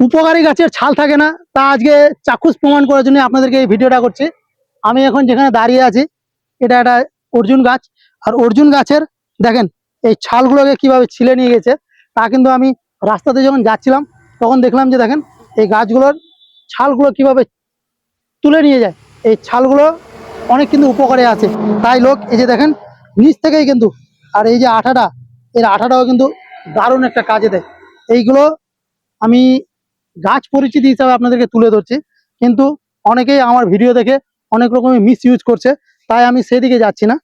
উপকারী গাছের ছাল থাকে না, তা আজকে চাক্ষুষ প্রমাণ করার জন্য আপনাদেরকে এই ভিডিওটা করছি। আমি এখন যেখানে দাঁড়িয়ে আছি, এটা একটা অর্জুন গাছ। আর অর্জুন গাছের, দেখেন, এই ছালগুলোকে কীভাবে ছিলে নিয়ে গেছে, তা কিন্তু আমি রাস্তাতে যখন যাচ্ছিলাম, তখন দেখলাম যে, দেখেন, এই গাছগুলোর ছালগুলো কীভাবে তুলে নিয়ে যায়। এই ছালগুলো অনেক কিন্তু উপকারে আছে। তাই লোক, এই যে দেখেন, নিচ থেকেই কিন্তু, আর এই যে আঠাটা, এর আঠাটাও কিন্তু দারুণ একটা কাজে দেয়। এইগুলো আমি গাছ পরিচিতি হিসাবে আপনাদেরকে তুলে ধরছি। কিন্তু অনেকেই আমার ভিডিও দেখে অনেক রকমের মিস ইউজ করছে, তাই আমি সেদিকে যাচ্ছি না।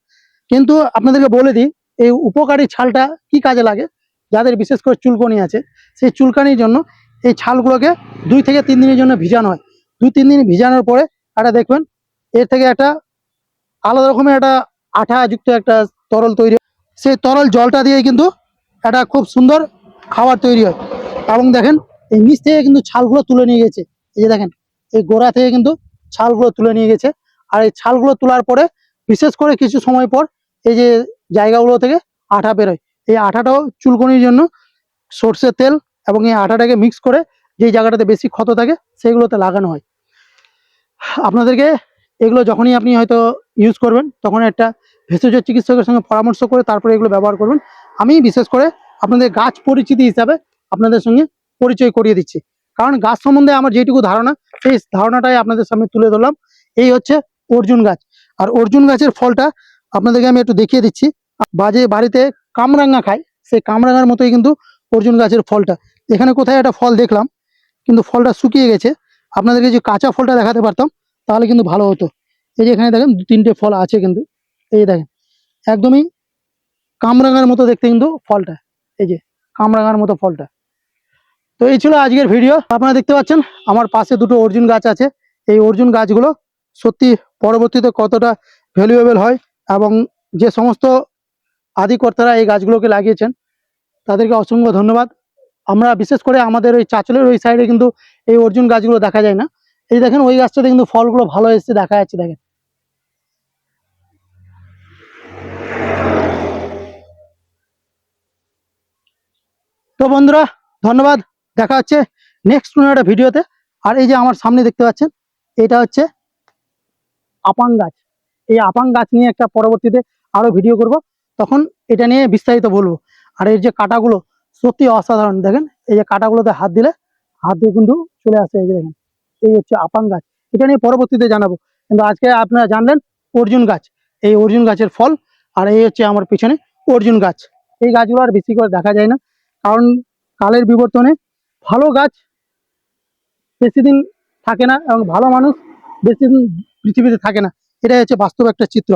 কিন্তু আপনাদেরকে বলে দিই, এই উপকারী ছালটা কি কাজে লাগে? যাদের বিশেষ করে চুলকানি আছে, সেই চুলকানির জন্য এই ছালগুলোকে দুই থেকে তিন দিনের জন্য ভিজানো হয়। দুই তিন দিন ভিজানোর পরে একটা দেখবেন, এর থেকে একটা আলাদা রকমের একটা আঠা যুক্ত একটা তরল তৈরি হয়। সেই তরল জলটা দিয়ে কিন্তু একটা খুব সুন্দর খাবার তৈরি হয়। এবং দেখেন এই নিচ থেকে কিন্তু ছালগুলো তুলে নিয়ে গেছে। এই যে দেখেন, এই গোড়া থেকে কিন্তু ছালগুলো তুলে নিয়ে গেছে। আর এই ছালগুলো তোলার পরে বিশেষ করে কিছু সময় পর এই যে জায়গাগুলো থেকে আঠা বেরোয়। এই আঠাটাও চুলকনির জন্য সর্ষের তেল এবং এই আঠাটাকে মিক্স করে যেই জায়গাটাতে বেশি ক্ষত থাকে সেগুলোতে লাগানো হয়। আপনাদেরকে এগুলো যখনই আপনি হয়তো ইউজ করবেন, তখন একটা ভেষজ চিকিৎসকের সঙ্গে পরামর্শ করে তারপরে এগুলো ব্যবহার করবেন। আমি বিশেষ করে আপনাদের গাছ পরিচিতি হিসাবে আপনাদের সঙ্গে পরিচয় করিয়ে দিচ্ছি। কারণ গাছ সম্বন্ধে আমার যেটুকু ধারণা, সেই ধারণাটাই আপনাদের সামনে তুলে ধরলাম। এই হচ্ছে অর্জুন গাছ। আর অর্জুন গাছের ফলটা আপনাদেরকে আমি একটু দেখিয়ে দিচ্ছি। বাজে বাড়িতে কামরাঙ্গা খায়, সেই কামরাঙ্গার মতোই কিন্তু অর্জুন গাছের ফলটা। এখানে কোথায় একটা ফল দেখলাম, কিন্তু ফলটা শুকিয়ে গেছে। আপনাদেরকে যে কাঁচা ফলটা দেখাতে পারতাম, তাহলে কিন্তু ভালো হতো। এই যে এখানে দেখেন দু তিনটে ফল আছে কিন্তু। এই দেখেন, একদমই কামরাঙার মতো দেখতে কিন্তু ফলটা। এই যে কামরাঙার মতো ফলটা। তো এই ছিল আজকের ভিডিও আপনারা দেখতে পাচ্ছেন, আমার পাশে দুটো অর্জুন গাছ আছে। এই অর্জুন গাছগুলো সত্যি পরবর্তীতে কতটা ভ্যালুয়েবল হয় এবং যে সমস্ত আদিকর্তারা এই গাছগুলোকে লাগিয়েছেন, তাদেরকে অসংখ্য ধন্যবাদ। আমরা বিশেষ করে আমাদের ওই চাঁচলের ওই সাইডে কিন্তু এই অর্জুন গাছগুলো দেখা যায় না। এই দেখেন, ওই গাছটাতে কিন্তু ফলগুলো ভালো এসছে, দেখা যাচ্ছে, দেখেন। তো বন্ধুরা, ধন্যবাদ। দেখা হচ্ছে নেক্সট কোনো একটা ভিডিওতে আর এই যে আমার সামনে দেখতে পাচ্ছেন, এটা হচ্ছে আপাং গাছ। এই আপাং গাছ নিয়ে একটা পরবর্তীতে আরও ভিডিও করব। তখন এটা নিয়ে বিস্তারিত বলব। আর এর যে কাটাগুলো সত্যি অসাধারণ, দেখেন? এই যে কাটাগুলোতে হাত দিলে, হাত দিয়ে কিন্তু চলে আসে, এই যে দেখেন। এই হচ্ছে আপাং গাছ। এটা নিয়ে পরবর্তীতে জানাব। কিন্তু আজকে আপনারা জানলেন অর্জুন গাছ। এই অর্জুন গাছের ফল। আর এই হচ্ছে আমার পিছনে অর্জুন গাছ। এই গাছগুলো আর বেশি করে দেখা যায় না। কারণ কালের বিবর্তনে ভালো গাছ বেশি দিন থাকে না এবং ভালো মানুষ বেশি দিন পৃথিবীতে থাকে না। এটাই হচ্ছে বাস্তব একটা চিত্র।